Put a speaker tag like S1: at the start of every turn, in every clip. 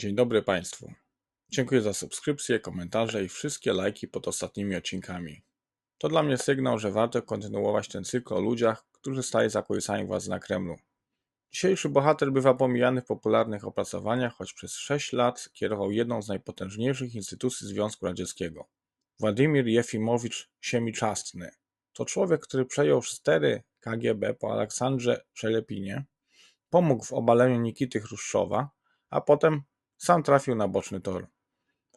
S1: Dzień dobry Państwu. Dziękuję za subskrypcje, komentarze i wszystkie lajki pod ostatnimi odcinkami. To dla mnie sygnał, że warto kontynuować ten cykl o ludziach, którzy stali za kulisami władzy na Kremlu. Dzisiejszy bohater bywa pomijany w popularnych opracowaniach, choć przez 6 lat kierował jedną z najpotężniejszych instytucji Związku Radzieckiego. Władimir Jefimowicz Siemiczastny to człowiek, który przejął stery KGB po Aleksandrze Szelepinie, pomógł w obaleniu Nikity Chruszczowa, a potem sam trafił na boczny tor.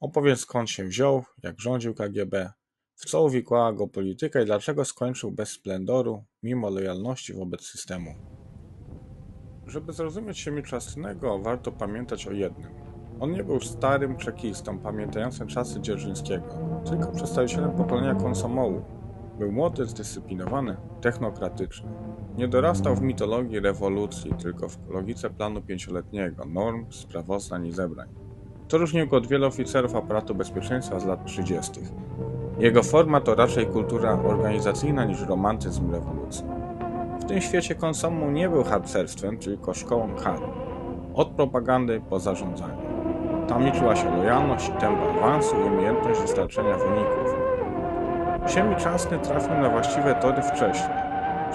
S1: Opowiem skąd się wziął, jak rządził KGB, w co uwikłała go polityka i dlaczego skończył bez splendoru, mimo lojalności wobec systemu. Żeby zrozumieć Siemiczastnego, warto pamiętać o jednym. On nie był starym czekistą pamiętającym czasy Dzierżyńskiego, tylko przedstawicielem pokolenia konsomołu. Był młody, zdyscyplinowany, technokratyczny. Nie dorastał w mitologii rewolucji, tylko w logice planu pięcioletniego, norm, sprawozdań i zebrań. To różnił go od wielu oficerów aparatu bezpieczeństwa z lat 30. Jego forma to raczej kultura organizacyjna niż romantyzm rewolucji. W tym świecie konsumu nie był harcerstwem, tylko szkołą hard. Od propagandy po zarządzanie. Tam liczyła się lojalność, tempo awansu i umiejętność dostarczenia wyników. Siemiczasny trafił na właściwe tory wcześniej.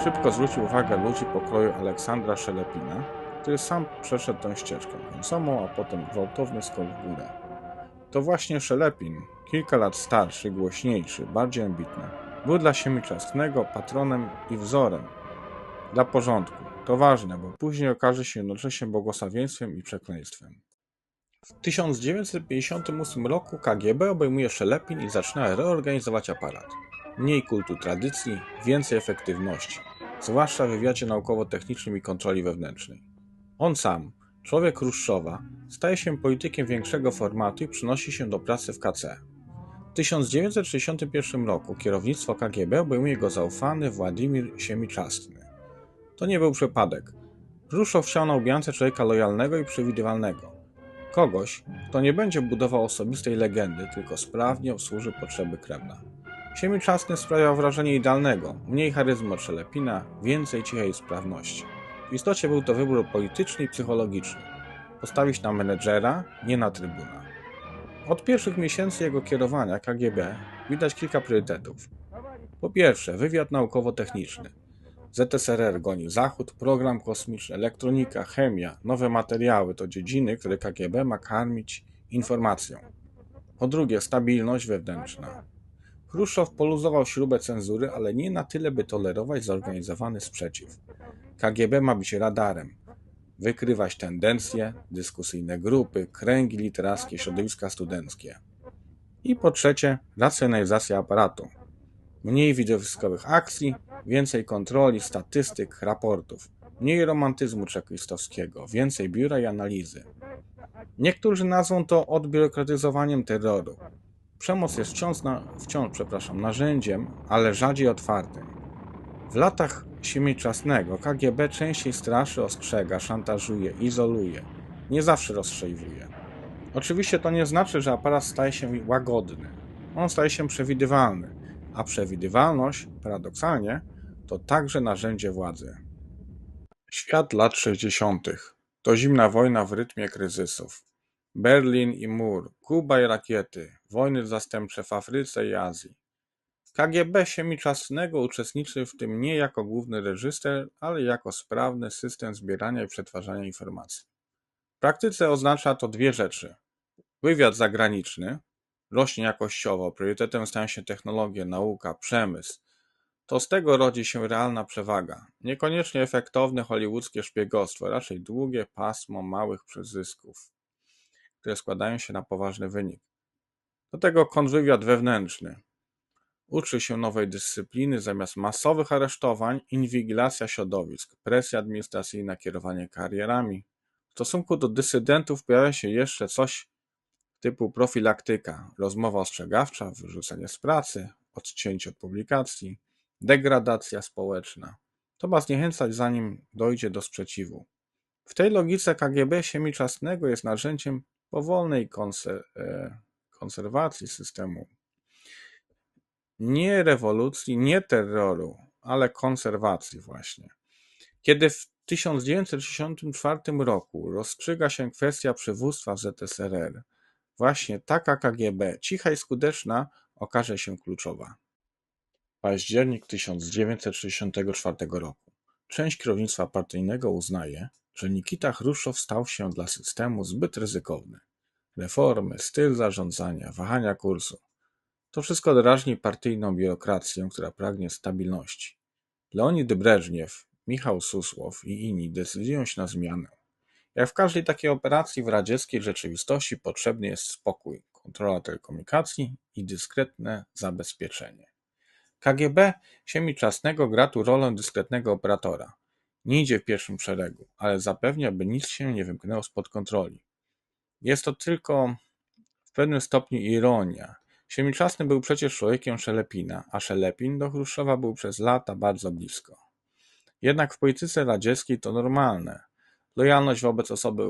S1: Szybko zwrócił uwagę ludzi pokroju Aleksandra Szelepina, który sam przeszedł tą ścieżkę konsumu, a potem gwałtowny skok w górę. To właśnie Szelepin, kilka lat starszy, głośniejszy, bardziej ambitny, był dla Siemiczastnego patronem i wzorem. Dla porządku. To ważne, bo później okaże się jednocześnie błogosławieństwem i przekleństwem. W 1958 roku KGB obejmuje Szelepin i zaczyna reorganizować aparat. Mniej kultu tradycji, więcej efektywności, zwłaszcza w wywiadzie naukowo-technicznym i kontroli wewnętrznej. On sam, człowiek Chruszczowa, staje się politykiem większego formatu i przynosi się do pracy w KC. W 1961 roku kierownictwo KGB obejmuje go zaufany Władimir Siemiczastny. To nie był przypadek. Chruszczow chciał na ubijance człowieka lojalnego i przewidywalnego. Kogoś, kto nie będzie budował osobistej legendy, tylko sprawnie obsłuży potrzeby Kremla. Siemiczasny sprawiał wrażenie idealnego, mniej charyzmy od więcej cichej sprawności. W istocie był to wybór polityczny i psychologiczny. Postawić na menedżera, nie na trybuna. Od pierwszych miesięcy jego kierowania KGB widać kilka priorytetów. Po pierwsze, wywiad naukowo-techniczny. ZSRR goni Zachód, program kosmiczny, elektronika, chemia, nowe materiały to dziedziny, które KGB ma karmić informacją. Po drugie, stabilność wewnętrzna. Chruszczow poluzował śrubę cenzury, ale nie na tyle, by tolerować zorganizowany sprzeciw. KGB ma być radarem, wykrywać tendencje, dyskusyjne grupy, kręgi literackie, środowiska studenckie. I po trzecie, racjonalizacja aparatu. Mniej widowiskowych akcji, więcej kontroli, statystyk, raportów. Mniej romantyzmu czekistowskiego, więcej biura i analizy. Niektórzy nazwą to odbiurokratyzowaniem terroru. Przemoc jest wciąż, na, wciąż przepraszam, narzędziem, ale rzadziej otwartym. W latach Siemiczasnego KGB częściej straszy, ostrzega, szantażuje, izoluje. Nie zawsze rozstrzeliwuje. Oczywiście to nie znaczy, że aparat staje się łagodny. On staje się przewidywalny, a przewidywalność, paradoksalnie, to także narzędzie władzy. Świat lat 60. To zimna wojna w rytmie kryzysów. Berlin i mur, Kuba i rakiety, wojny zastępcze w Afryce i Azji. KGB Siemiczasnego uczestniczy w tym nie jako główny reżyser, ale jako sprawny system zbierania i przetwarzania informacji. W praktyce oznacza to dwie rzeczy. Wywiad zagraniczny rośnie jakościowo, priorytetem stają się technologie, nauka, przemysł. To z tego rodzi się realna przewaga. Niekoniecznie efektowne hollywoodzkie szpiegostwo, raczej długie pasmo małych przezysków które składają się na poważny wynik. Do tego kontrwywiad wewnętrzny. Uczy się nowej dyscypliny zamiast masowych aresztowań, inwigilacja środowisk, presja administracyjna, kierowanie karierami. W stosunku do dysydentów pojawia się jeszcze coś typu profilaktyka, rozmowa ostrzegawcza, wyrzucenie z pracy, odcięcie od publikacji, degradacja społeczna. To ma zniechęcać zanim dojdzie do sprzeciwu. W tej logice KGB Siemiczasnego jest narzędziem powolnej konser e, konserwacji systemu. Nie rewolucji, nie terroru, ale konserwacji właśnie. Kiedy w 1964 roku rozstrzyga się kwestia przywództwa ZSRR. Właśnie taka KGB, cicha i skuteczna, okaże się kluczowa. Październik 1964 roku. Część kierownictwa partyjnego uznaje, że Nikita Chruszczow stał się dla systemu zbyt ryzykowny. Reformy, styl zarządzania, wahania kursu. To wszystko drażni partyjną biurokrację, która pragnie stabilności. Leonid Breżniew, Michał Susłow i inni decydują się na zmianę. Jak w każdej takiej operacji w radzieckiej rzeczywistości potrzebny jest spokój, kontrola telekomunikacji i dyskretne zabezpieczenie. KGB Siemiczasnego gra tu rolę dyskretnego operatora. Nie idzie w pierwszym szeregu, ale zapewnia, by nic się nie wymknęło spod kontroli. Jest to tylko w pewnym stopniu ironia. Siemiczasny był przecież człowiekiem Szelepina, a Szelepin do Chruszczowa był przez lata bardzo blisko. Jednak w polityce radzieckiej to normalne. Lojalność wobec osoby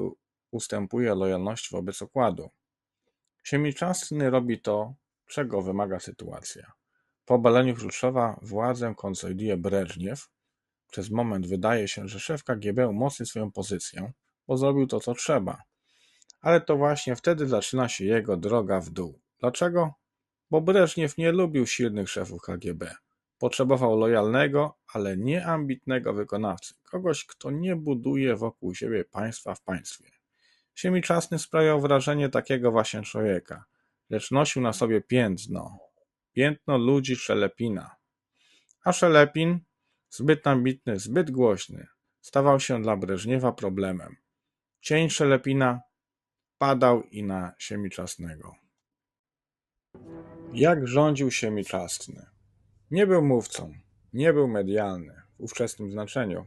S1: ustępuje lojalności wobec okładu. Siemiczasny robi to, czego wymaga sytuacja. Po obaleniu Chruszczowa władzę konsoliduje Breżniew. Przez moment wydaje się, że szef KGB umocni swoją pozycję, bo zrobił to, co trzeba. Ale to właśnie wtedy zaczyna się jego droga w dół. Dlaczego? Bo Breżniew nie lubił silnych szefów KGB. Potrzebował lojalnego, ale nieambitnego wykonawcy, kogoś, kto nie buduje wokół siebie państwa w państwie. Siemiczasny sprawiał wrażenie takiego właśnie człowieka, lecz nosił na sobie piętno, piętno ludzi Szelepina. A Szelepin, zbyt ambitny, zbyt głośny, stawał się dla Breżniewa problemem. Cień Szelepina padał i na Siemiczasnego. Jak rządził Siemiczasny? Nie był mówcą, nie był medialny w ówczesnym znaczeniu.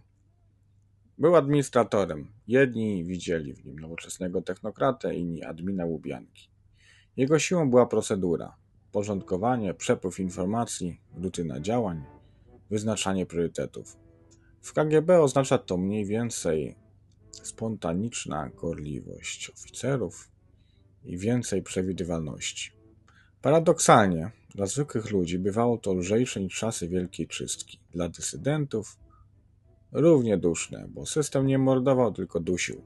S1: Był administratorem. Jedni widzieli w nim nowoczesnego technokratę, inni admina łubianki. Jego siłą była procedura, porządkowanie, przepływ informacji, rutyna działań, wyznaczanie priorytetów. W KGB oznacza to mniej więcej spontaniczna gorliwość oficerów i więcej przewidywalności. Paradoksalnie, dla zwykłych ludzi bywało to lżejsze niż czasy Wielkiej Czystki. Dla dysydentów równie duszne, bo system nie mordował, tylko dusił.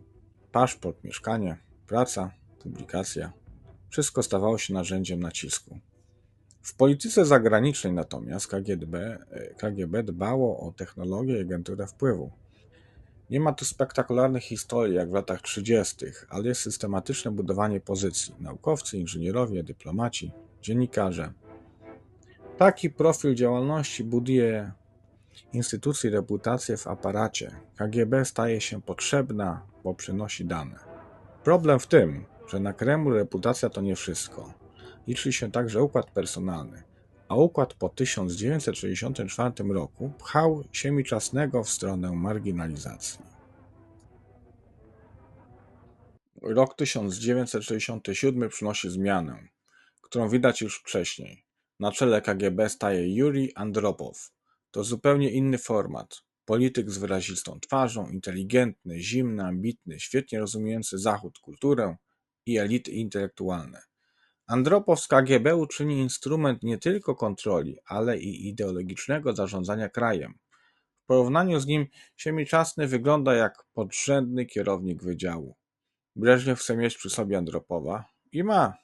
S1: Paszport, mieszkanie, praca, publikacja wszystko stawało się narzędziem nacisku. W polityce zagranicznej natomiast KGB, KGB dbało o technologię i agenturę wpływu. Nie ma tu spektakularnych historii jak w latach 30., ale jest systematyczne budowanie pozycji. Naukowcy, inżynierowie, dyplomaci, dziennikarze. Taki profil działalności buduje instytucji reputację w aparacie. KGB staje się potrzebna, bo przynosi dane. Problem w tym, że na Kremlu reputacja to nie wszystko. Liczy się także układ personalny, a układ po 1964 roku pchał Siemiczasnego w stronę marginalizacji. Rok 1967 przynosi zmianę, którą widać już wcześniej. Na czele KGB staje Yuri Andropow. To zupełnie inny format. Polityk z wyrazistą twarzą, inteligentny, zimny, ambitny, świetnie rozumiejący Zachód, kulturę i elity intelektualne. Andropow z KGB uczyni instrument nie tylko kontroli, ale i ideologicznego zarządzania krajem. W porównaniu z nim Siemiczasny wygląda jak podrzędny kierownik wydziału. Breżniew chce mieć przy sobie Andropowa i ma.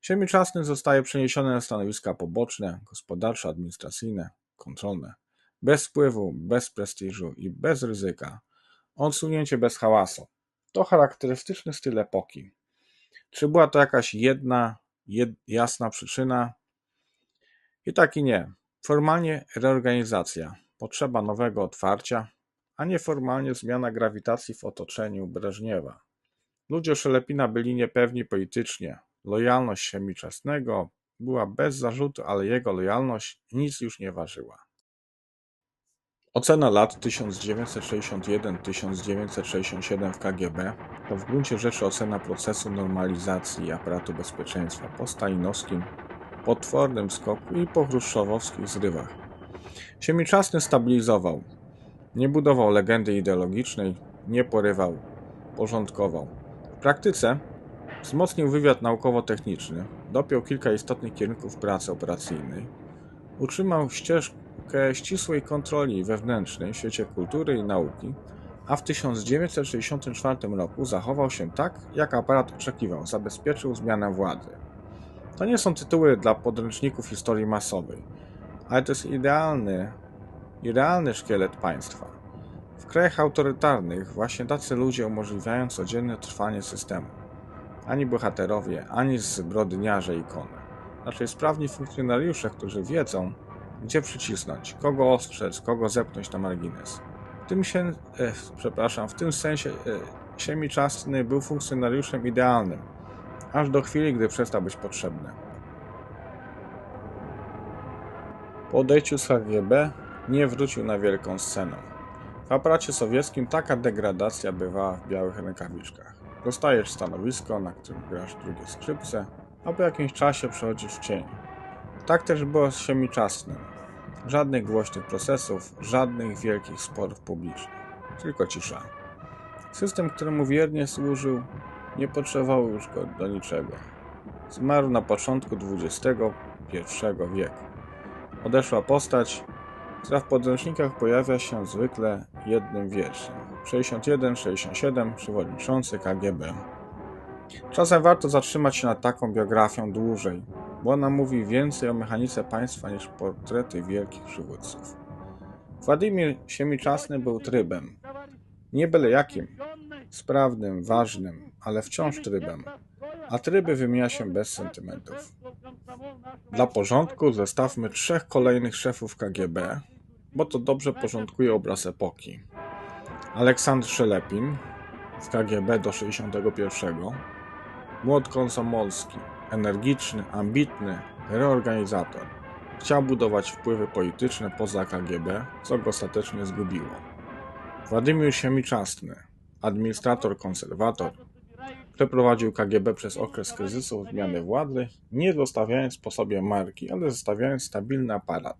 S1: Siemiczasny zostaje przeniesiony na stanowiska poboczne, gospodarcze, administracyjne, kontrolne. Bez wpływu, bez prestiżu i bez ryzyka. Odsunięcie bez hałasu. To charakterystyczny styl epoki. Czy była to jakaś jedna, jed, jasna przyczyna? I tak i nie. Formalnie reorganizacja, potrzeba nowego otwarcia, a nieformalnie zmiana grawitacji w otoczeniu Breżniewa. Ludzie Szelepina byli niepewni politycznie. Lojalność Siemiczasnego była bez zarzutu, ale jego lojalność nic już nie ważyła. Ocena lat 1961-1967 w KGB to w gruncie rzeczy ocena procesu normalizacji aparatu bezpieczeństwa po stalinowskim potwornym skoku i po chruszczowowskich zrywach. Siemiczasny stabilizował, nie budował legendy ideologicznej, nie porywał, porządkował. W praktyce wzmocnił wywiad naukowo-techniczny, dopiął kilka istotnych kierunków pracy operacyjnej, utrzymał ścieżkę ścisłej kontroli wewnętrznej w świecie kultury i nauki, a w 1964 roku zachował się tak, jak aparat oczekiwał, zabezpieczył zmianę władzy. To nie są tytuły dla podręczników historii masowej, ale to jest idealny, idealny szkielet państwa. W krajach autorytarnych właśnie tacy ludzie umożliwiają codzienne trwanie systemu. Ani bohaterowie, ani zbrodniarze ikony. Raczej sprawni funkcjonariusze, którzy wiedzą, gdzie przycisnąć, kogo ostrzec, kogo zepchnąć na margines. W tym się, e, przepraszam, w tym sensie e, Siemi Czastny był funkcjonariuszem idealnym, aż do chwili, gdy przestał być potrzebny. Po odejściu z KGB nie wrócił na wielką scenę. W aparacie sowieckim taka degradacja bywała w białych rękawiczkach. Dostajesz stanowisko, na którym grasz drugie skrzypce, a po jakimś czasie przechodzisz w cień. Tak też było z Siemi Czastnym. Żadnych głośnych procesów, żadnych wielkich sporów publicznych. Tylko cisza. System, któremu wiernie służył, nie potrzebował już go do niczego. Zmarł na początku XXI wieku. Odeszła postać, która w podręcznikach pojawia się zwykle jednym wierszem. 61-67 przewodniczący KGB. Czasem warto zatrzymać się nad taką biografią dłużej, bo ona mówi więcej o mechanice państwa niż portrety wielkich przywódców. Władimir Siemiczasny był trybem. Nie byle jakim, sprawnym, ważnym, ale wciąż trybem. A tryby wymienia się bez sentymentów. Dla porządku zestawmy trzech kolejnych szefów KGB, bo to dobrze porządkuje obraz epoki. Aleksandr Szelepin w KGB do 61, młod Komsomolski, energiczny, ambitny, reorganizator. Chciał budować wpływy polityczne poza KGB, co go ostatecznie zgubiło. Władimir Siemiczastny, administrator konserwator, przeprowadził KGB przez okres kryzysu zmiany władzy, nie zostawiając po sobie marki, ale zostawiając stabilny aparat.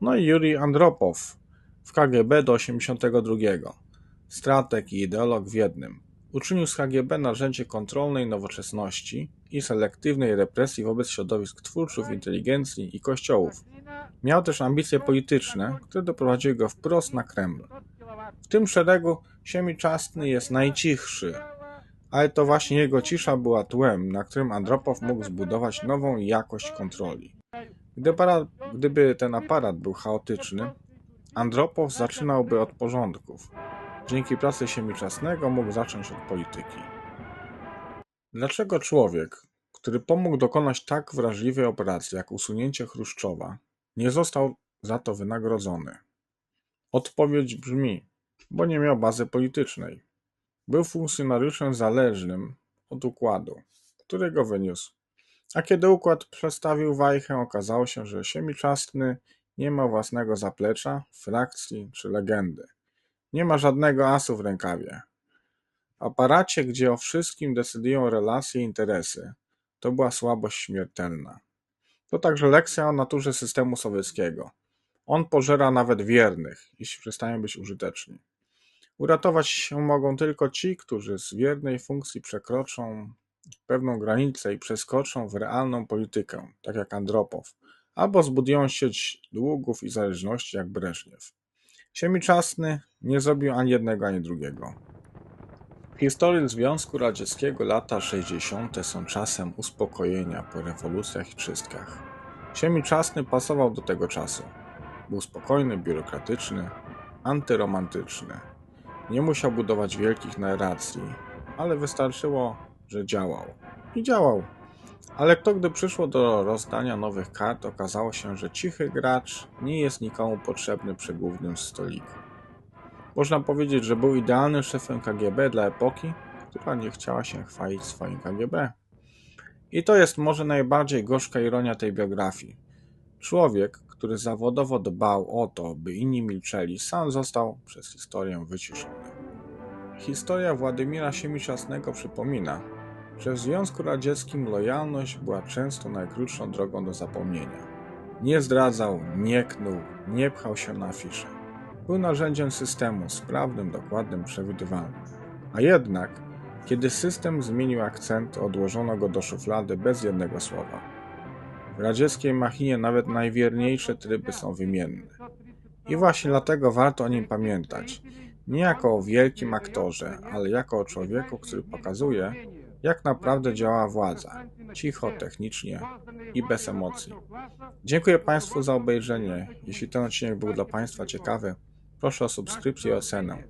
S1: No i Juri Andropow w KGB do 82. Strateg i ideolog w jednym. Uczynił z KGB narzędzie kontrolnej nowoczesności i selektywnej represji wobec środowisk twórców, inteligencji i kościołów. Miał też ambicje polityczne, które doprowadziły go wprost na Kreml. W tym szeregu Siemiczastny jest najcichszy, ale to właśnie jego cisza była tłem, na którym Andropow mógł zbudować nową jakość kontroli. Gdyby ten aparat był chaotyczny, Andropow zaczynałby od porządków. Dzięki pracy Siemiczasnego mógł zacząć od polityki. Dlaczego człowiek, który pomógł dokonać tak wrażliwej operacji jak usunięcie Chruszczowa, nie został za to wynagrodzony? Odpowiedź brzmi, bo nie miał bazy politycznej. Był funkcjonariuszem zależnym od układu, którego wyniósł. A kiedy układ przestawił wajchę, okazało się, że Siemiczastny nie ma własnego zaplecza, frakcji czy legendy. Nie ma żadnego asu w rękawie. Aparacie, gdzie o wszystkim decydują relacje i interesy, to była słabość śmiertelna. To także lekcja o naturze systemu sowieckiego. On pożera nawet wiernych, jeśli przestają być użyteczni. Uratować się mogą tylko ci, którzy z wiernej funkcji przekroczą pewną granicę i przeskoczą w realną politykę, tak jak Andropow, albo zbudują sieć długów i zależności jak Breżniew. Siemiczasny nie zrobił ani jednego, ani drugiego. W historii Związku Radzieckiego lata 60. są czasem uspokojenia po rewolucjach i czystkach. Siemiczasny pasował do tego czasu. Był spokojny, biurokratyczny, antyromantyczny. Nie musiał budować wielkich narracji, ale wystarczyło, że działał. I działał. Ale to, gdy przyszło do rozdania nowych kart, okazało się, że cichy gracz nie jest nikomu potrzebny przy głównym stoliku. Można powiedzieć, że był idealnym szefem KGB dla epoki, która nie chciała się chwalić swoim KGB. I to jest może najbardziej gorzka ironia tej biografii. Człowiek, który zawodowo dbał o to, by inni milczeli, sam został przez historię wyciszony. Historia Władimira Siemiczasnego przypomina, że w Związku Radzieckim lojalność była często najkrótszą drogą do zapomnienia. Nie zdradzał, nie knuł, nie pchał się na afisze. Był narzędziem systemu, sprawnym, dokładnym, przewidywalnym. A jednak, kiedy system zmienił akcent, odłożono go do szuflady bez jednego słowa. W radzieckiej machinie nawet najwierniejsze tryby są wymienne. I właśnie dlatego warto o nim pamiętać. Nie jako o wielkim aktorze, ale jako o człowieku, który pokazuje, jak naprawdę działa władza. Cicho, technicznie i bez emocji. Dziękuję Państwu za obejrzenie. Jeśli ten odcinek był dla Państwa ciekawy, proszę o subskrypcję i ocenę.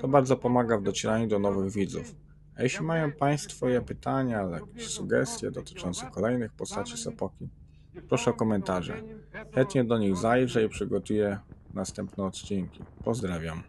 S1: To bardzo pomaga w docieraniu do nowych widzów. A jeśli mają Państwo pytania jakieś sugestie dotyczące kolejnych postaci z epoki, proszę o komentarze. Chętnie do nich zajrzę i przygotuję następne odcinki. Pozdrawiam.